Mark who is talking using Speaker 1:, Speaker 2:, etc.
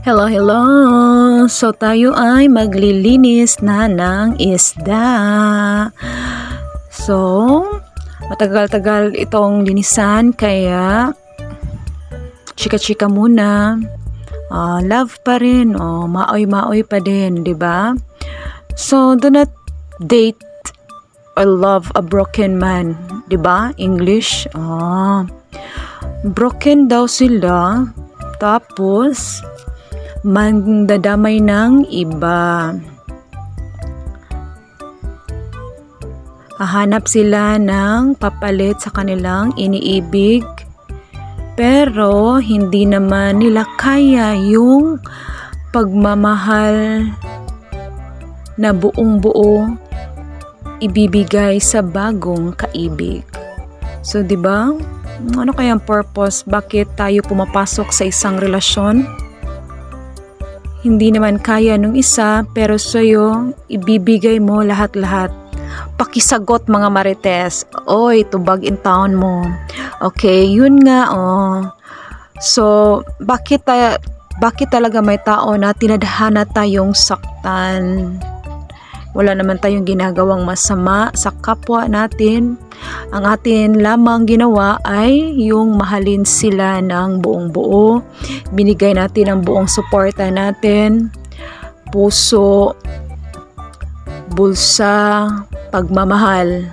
Speaker 1: Hello, hello! So tayo ay maglilinis na ng isda. So, matagal-tagal itong linisan kaya chika-chika muna. Ah, love pa rin, oh, maoy-maoy pa din, 'di ba? So, do not date or love a broken man, 'di ba? English. Ah. Broken daw sila. Tapos mandadamay ng iba. Hahanap sila ng papalit sa kanilang iniibig. Pero hindi naman nila kaya yung pagmamahal na buong buo ibibigay sa bagong kaibig. So, 'di ba? Ano kaya ang purpose? Bakit tayo pumapasok sa isang relasyon? Hindi naman kaya nung isa, pero sa'yo, ibibigay mo lahat-lahat. Pakisagot mga marites. Oy, tubag in town mo. Okay, yun nga, oh. So, bakit, ta- bakit talaga may tao na tinadhana tayong saktan? Wala naman tayong ginagawang masama sa kapwa natin. Ang atin lamang ginawa ay yung mahalin sila ng buong buo. Binigay natin ang buong suporta natin. Puso, bulsa, pagmamahal.